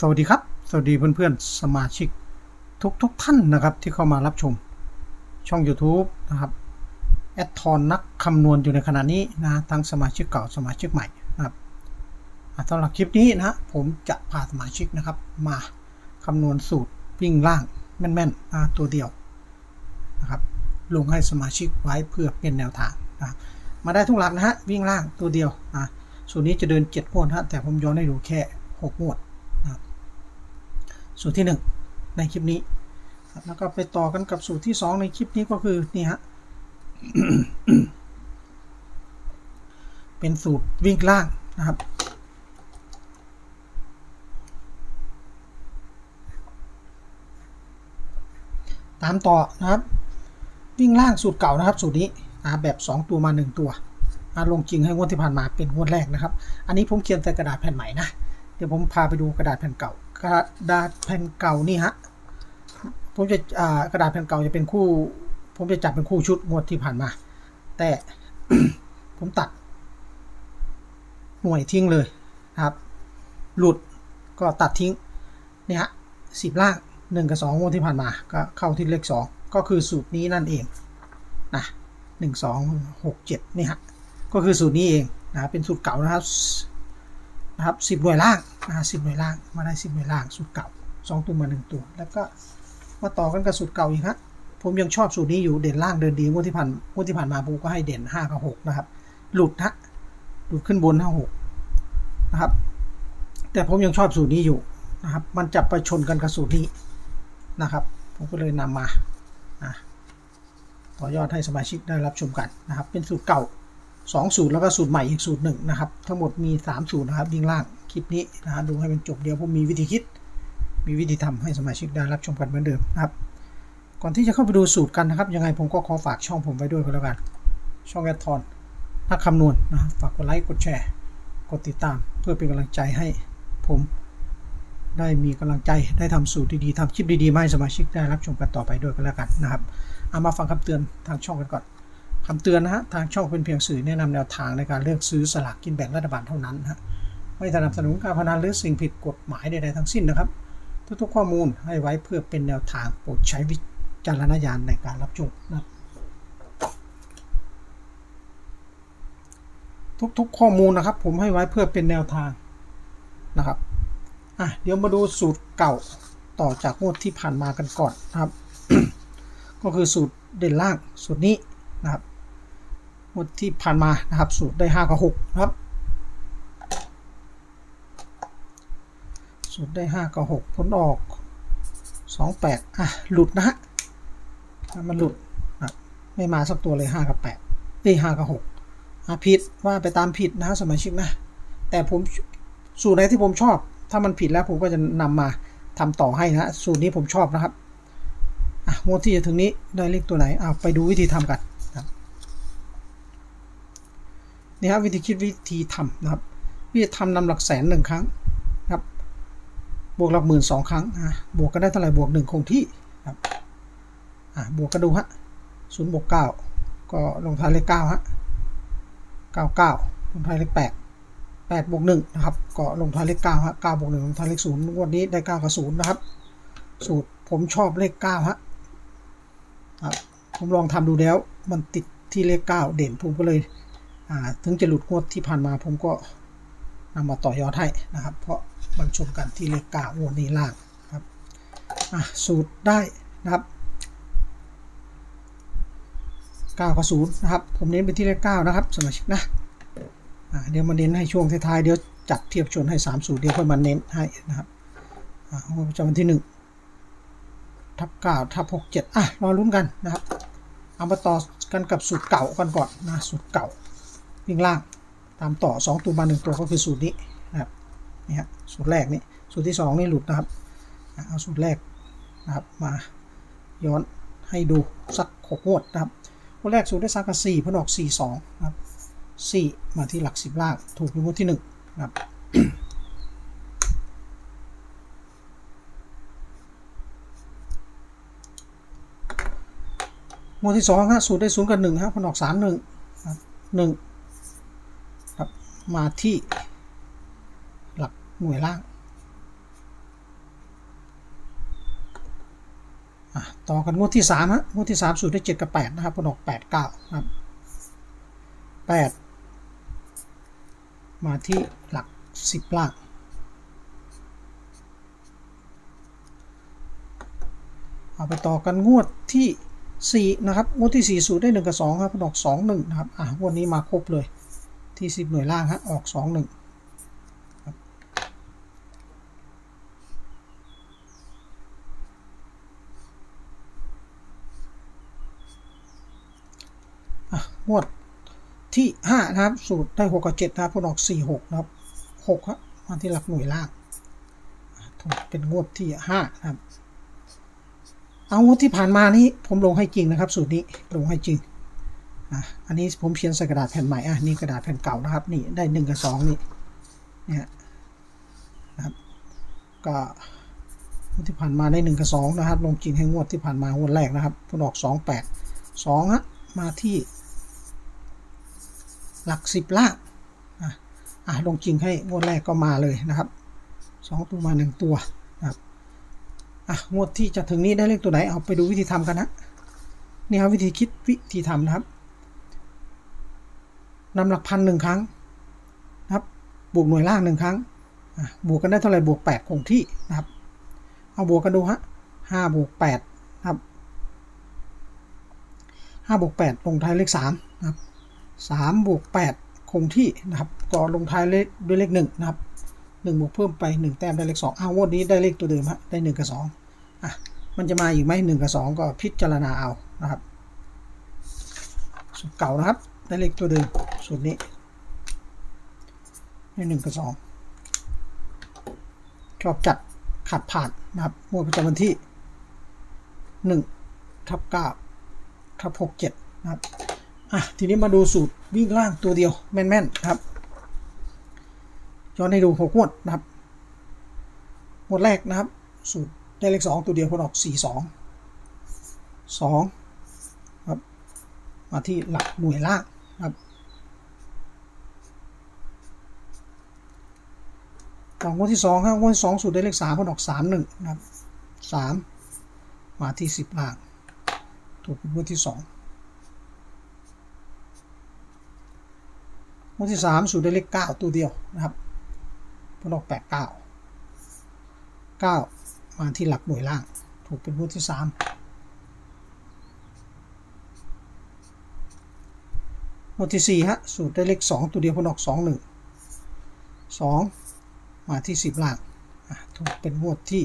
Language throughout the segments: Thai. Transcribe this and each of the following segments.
สวัสดีครับ สวัสดีเพื่อนๆ สมาชิกทุกทุกท่านนะครับที่เข้ามารับชมช่อง YouTube นะครับแอดทอนนักคำนวณอยู่ในขณะนี้นะทั้งสมาชิกเก่าสมาชิกใหม่นะครับสำหรับคลิปนี้นะผมจะพาสมาชิกนะครับ มาคำนวณสูตรวิ่งล่างแม่นๆนะตัวเดียวนะครับลงให้สมาชิกไว้เพื่อเป็นแนวทางนะมาได้ทุกหลักนะฮะวิ่งล่างตัวเดียวนะสูตรนี้จะเดิน7งวดนฮะแต่ผมย้อนให้ดูแค่ 6งวดนะครับสูตรที่ 1 ในคลิปนี้ครับแล้วก็ไปต่อกันกับสูตรที่ 2 ในคลิปนี้ก็คือนี่ฮะเป็นสูตรวิ่งล่างนะครับตามต่อนะครับวิ่งล่างสูตรเก่านะครับ สูตรนี้นะแบบ 2 ตัวมา 1 ตัวนะลงจริงให้งวดที่ผ่านมาเป็นงวดแรกนะครับ อันนี้ผมเขียนใส่กระดาษแผ่นใหม่นะ ดี๋ยวผมพาไปดูกระดาษแผ่นเก่า กระดาษแผ่นเก่านี่ฮะผมจะกระดาษแผ่นเก่าจะเป็นคู่ ผมจะจับเป็นคู่ชุดงวดที่ผ่านมา แต่ผมตัด หน่วยทิ้งเลยนะครับ หลุดก็ตัดทิ้งเนี่ยฮะสิบล่างหนึ่งกับสองงวดที่ผ่านมา ก็เข้าที่เลขสองก็คือสูตรนี้นั่นเองนะหนึ่งสองหกเจ็ดนี่ฮะก็คือสูตรนี้เองนะเป็นสูตรเก่านะครับ นะครับสิบหน่วยล่างนะสิบหน่วยล่างมาได้สิบหน่วยล่างสูตรเก่าสองตัวมาหนึ่งตัว แล้วก็มาต่อกันกับสูตรเก่าอีกฮะผมยังชอบสูตรนี้อยู่เด่นล่างเดินดีงวดที่ผ่านงวดที่ผ่านมาผมก็ให้เด่นห้ากับหกนะครับ หลุดฮะหลุดขึ้นบนห้าหกนะครับ แต่ผมยังชอบสูตรนี้อยู่นะครับ มันจะไปชนกันกับสูตรนี้นะครับ ผมก็เลยนำมาต่อยอดให้สมาชิกได้รับชมกันนะครับ เป็นสูตรเก่า สองสูตรแล้วก็สูตรใหม่อีกสูตรหนึ่งนะครับ ทั้งหมดมี 3 สูตรนะครับวิ่งล่างคลิปนี้นะฮะดูให้เป็นจบเดียวผมมีวิธีคิด มีวิธีทำให้สมาชิกได้รับชมกันเหมือนเดิมนะครับ ก่อนที่จะเข้าไปดูสูตรกันนะครับ ยังไงผมก็ขอฝากช่องผมไว้ด้วยก็แล้วกัน ช่องแอดทอนนักคำนวณนะฝากกดไลค์กดแชร์กดติดตาม เพื่อเป็นกำลังใจให้ผมได้มีกำลังใจได้ทำสูตรดีๆทำคลิปดีๆมาให้สมาชิกได้รับชมกันต่อไปด้วยก็แล้วกันนะครับเอามาฟังคำเตือนทางช่องกันก่อน คำเตือนนะฮะ ทางช่องเป็นเพียงสื่อแนะนำแนวทางในการเลือกซื้อสลากกินแบ่งรัฐบาลเท่านั้นฮะ ไม่สนับสนุนการพนันหรือสิ่งผิดกฎหมายใดๆทั้งสิ้นนะครับ ทุกๆข้อมูลให้ไว้เพื่อเป็นแนวทางโปรดใช้วิจารณญาณในการรับชมนะทุกๆข้อมูลนะครับ ผมให้ไว้เพื่อเป็นแนวทางนะครับอะเดี๋ยวมาดูสูตรเก่าต่อจากงวดที่ผ่านมากันก่อนนะครับ ก็คือสูตรเด่นล่างสูตรนี้นะครับ งวดที่ผ่านมานะครับสูตรได้5กับ6นะครับ สูตรได้5กับ6ผลออก 28 อะ หลุดนะฮะมันหลุดนะไม่มาสักตัวเลย 5 กับ8นี่5กับ6อะผิดว่าไปตามผิดนะสมาชิกนะ แต่ผมสูตรไหนที่ผมชอบ ถ้ามันผิดแล้วผมก็จะนำมาทำต่อให้นะ สูตรนี้ผมชอบนะครับอะงวดที่จะถึงนี้ได้เลขตัวไหนอะไปดูวิธีทำกันครับ นี่ครับวิธีคิดวิธีทำนะครับวิธีทำนำหลักแสนหนึ่งครั้งครับ บวกหลักหมื่นสองครั้งอะบวกกันได้เท่าไหร่บวกหนึ่งคงที่ครับอะบวกกันดูฮะศูนย์บวกเก้าก็ลงท้ายเลขเก้าฮะเก้าเก้าลงท้ายเลขแปดแปดบวกหนึ่งนะครับ ก็ลงท้ายเลขเก้าฮะเก้าบวกหนึ่งลงท้ายเลขศูนย์วดนี้ได้เก้ากับศูนย์นะครับ สูตรผมชอบเลขเก้าฮะครับผมลองทำดูแล้วมันติดที่เลขเก้าเด่นผมก็เลย ถึงจะหลุดงวดที่ผ่านมาผมก็นำมาต่อยอดให้นะครับ เพราะมันชนกันที่เลขเก้างวดนี้ล่างครับสูตรได้นะครับเก้ากับศูนย์นะครับ ผมเน้นไปที่เลขเก้านะครับสมาชิกนะเดี๋ยวมาเน้นให้ช่วงท้ายๆเดี๋ยวจัดเทียบชนให้สามสูตรเดี๋ยวค่อยมาเน้นให้นะครับงวดประจำวันที่หนึ่งทับเก้าทับหกเจ็ดอะรอลุ้นกันนะครับ เอามาต่อกันกับสูตรเก่ากันก่อนนะสูตรเก่า วิ่งล่าง ตามต่อ 2 ตัวมา 1 ตัวก็คือสูตรนี้นะครับนี่ฮะสูตรแรกนี่สูตรที่ 2 นี่หลุดนะครับเอาสูตรแรกนะครับมาย้อนให้ดูสักหกงวดนะครับงวดแรกสูตรได้สักกับ4พนออก4 2นะครับ4มาที่หลัก10ล่างถูกในงวดที่1นะครับหมวดที่สองฮะสูตรได้ศูนย์กับหนึ่งฮะผนออกสามหนึ่งหนึ่งครับ มาที่หลักหน่วยล่างต่อกันงวดที่สามฮะงวดที่สามสูตรได้เจ็ดกับแปดนะครับผลออกแปดเก้าครับแปดมาที่หลักสิบล่างเอาไปต่อกันงวดที่ 4 นะครับ งวดที่ 4 สูตรได้ 1 กับ 2 ครับผดอก 2 1 นะครับ อะงวดนี้มาครบเลย ที่ 10 หน่วยล่างฮะออก 2 1ครับอะงวดที่ 5 นะครับ สูตรได้ 6 กับ 7 นะครับมันออก 4 6 นะครับ6ครับมาที่หลักหน่วยล่าง เป็นงวดที่ 5 นะครับ เอางวดที่ผ่านมานี้ผมลงให้จริงนะครับ สูตรนี้ลงให้จริง อะอันนี้ผมเขียนใส่กระดาษแผ่นใหม่อะนี่กระดาษแผ่นเก่านะครับนี่ได้หนึ่งกับสองนี่เนี่ยนะครับก็ที่ผ่านมาได้หนึ่งกับสองนะครับ ลงจริงให้งวดที่ผ่านมางวดแรกนะครับผลออกสองแปดสองฮะมาที่ หลักสิบล่างอะอะลงจริงให้งวดแรกก็มาเลยนะครับสองตัวมาหนึ่งตัวนะครับอะงวดที่จะถึงนี้ได้เลขตัวไหนเอาไปดูวิธีทำกันนะนี่ครับวิธีคิดวิธีทำนะครับ นำหลักพันหนึ่งครั้งนะครับ บวกหน่วยล่างหนึ่งครั้ง บวกกันได้เท่าไหร่บวกแปดคงที่นะครับ เอาบวกกันดูฮะห้าบวกแปดนะครับห้าบวกแปดลงท้ายเลขสามนะครับสามบวกแปดคงที่นะครับก็ลงท้ายเลขด้วยเลขหนึ่งนะครับหนึ่งบวกเพิ่มไปหนึ่งแต้มได้เลขสองอ้าวงวดนี้ได้เลขตัวเดิมฮะได้หนึ่งกับสองอะมันจะมาอีกไหมหนึ่งกับสองก็พิจารณาเอานะครับสูตรเก่านะครับได้เลขตัวเดิม สูตรนี้ให้หนึ่งกับสองชอบจัดขัดผ่านนะครับงวดประจำวันที่หนึ่งทับเก้าทับหกเจ็ดนะครับ อะ ทีนี้มาดูสูตรวิ่งล่างตัวเดียว แม่นๆนะครับ ย้อนให้ดูหกงวดนะครับงวดแรกนะครับ สูตรได้เลขสองตัวเดียวผลออกสี่สองสองครับ มาที่หลักหน่วยล่างครับ ต่องวดที่สองครับงวดที่สองสูตรได้เลขสามผลออกสามหนึ่งนะครับสามมาที่สิบล่าง ถูกเป็นงวดที่สองงวดที่สามสูตรได้เลขเก้าตัวเดียวนะครับผลออกแปดเก้าเก้ามาที่หลักหน่วยล่าง ถูกเป็นงวดที่สามงวดที่สี่ฮะสูตรได้เลขสองตัวเดียวพนออกสองหนึ่งสอง มาที่สิบล่างอะถูกเป็นงวดที่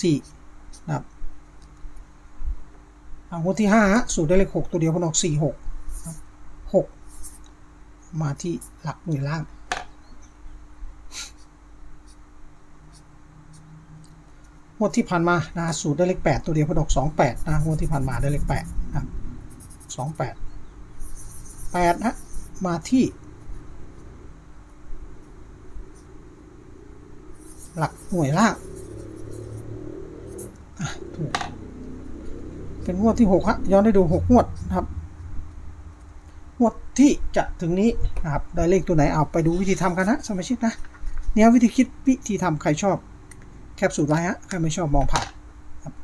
สี่นะครับงวดที่ห้าสูตรได้เลขหกตัวเดียวพนออกสี่หกหกมาที่หลักหน่วยล่าง งวดที่ผ่านมานะสูตรได้เลขแปดตัวเดียวพอดอกสองแปดนะงวดที่ผ่านมาได้เลขแปดนะสองแปดแปดนะมาที่ หลักหน่วยล่างถูกเป็นงวดที่หกฮะย้อนได้ดูหกงวดนะครับงวดที่จะถึงนี้นะครับได้เลขตัวไหนเอาไปดูวิธีทำกันนะสมาชิกนะเนี่ยวิธีคิดวิธีทำใครชอบแคปสูตรไว้ฮะใครไม่ชอบมองผ่านครับ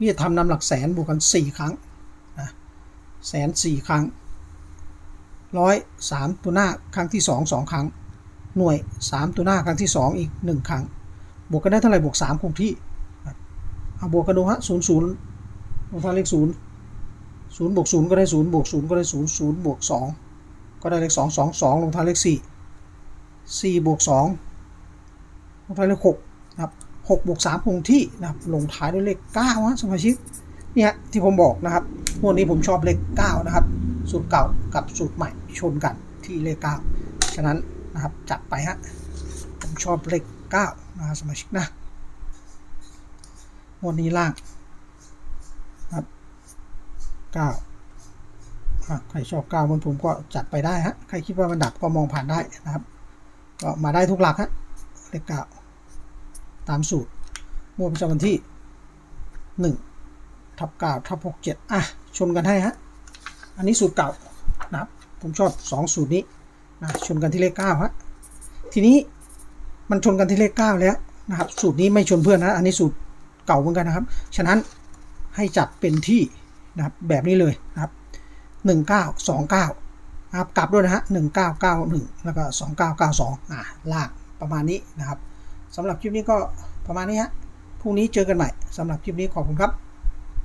นี่ทำนำหลักแสนบวกกัน4ครั้งนะแสนสี่ครั้งร้อยสามตัวหน้าครั้งที่2 2ครั้ง หน่วย 3 ตัวหน้าครั้งที่ 2 อีก 1 ครั้ง บวกกันได้เท่าไหร่บวก 3 คงที่เอาบวกกันดูฮะศูนย์ศูนย์ลงท้ายเลขศูนย์ศูนย์บวกศูนย์ก็ได้ศูนย์บวกศูนย์ก็ได้ศูนย์ศูนย์บวกสองก็ได้เลขสองสองสองลงท้ายเลขสี่สี่บวกสองลงท้ายเลขหกนะครับหกบวกสามคงที่นะครับลงท้ายด้วยเลขเก้าฮะสมาชิกเนี่ยที่ผมบอกนะครับพวกนี้ผมชอบเลขเก้านะครับ สูตรเก่ากับสูตรใหม่ชนกันที่เลขเก้าฉะนั้น นะครับ จัดไปฮะ ผมชอบเลขเก้านะสมาชิกนะวันนี้ล่างนะครับเก้าใครชอบเก้าบนผมก็จัดไปได้ฮะ ใครคิดว่ามันดับก็มองผ่านได้นะครับ ก็มาได้ทุกหลักฮะเลขเก้าตามสูตรงวดประจำวันที่1ทับ9ทับ67อะชนกันให้ฮะ อันนี้สูตรเก่านะครับ ผมชอบ2สูตรนี้ นะชนกันที่เลข9ฮะทีนี้มันชนกันที่เลข9แล้วนะครับ สูตรนี้ไม่ชนเพื่อนนะ อันนี้สูตรเก่าเหมือนกันนะครับ ฉะนั้นให้จับเป็นที่นะครับแบบนี้เลยนะครับ1929นะครับกลับด้วยนะฮะ1991แล้วก็2992อ่าลากประมาณนี้นะครับสำหรับคลิปนี้ก็ประมาณนี้ฮะพรุ่งนี้เจอกันใหม่สำหรับคลิปนี้ขอบคุณครับ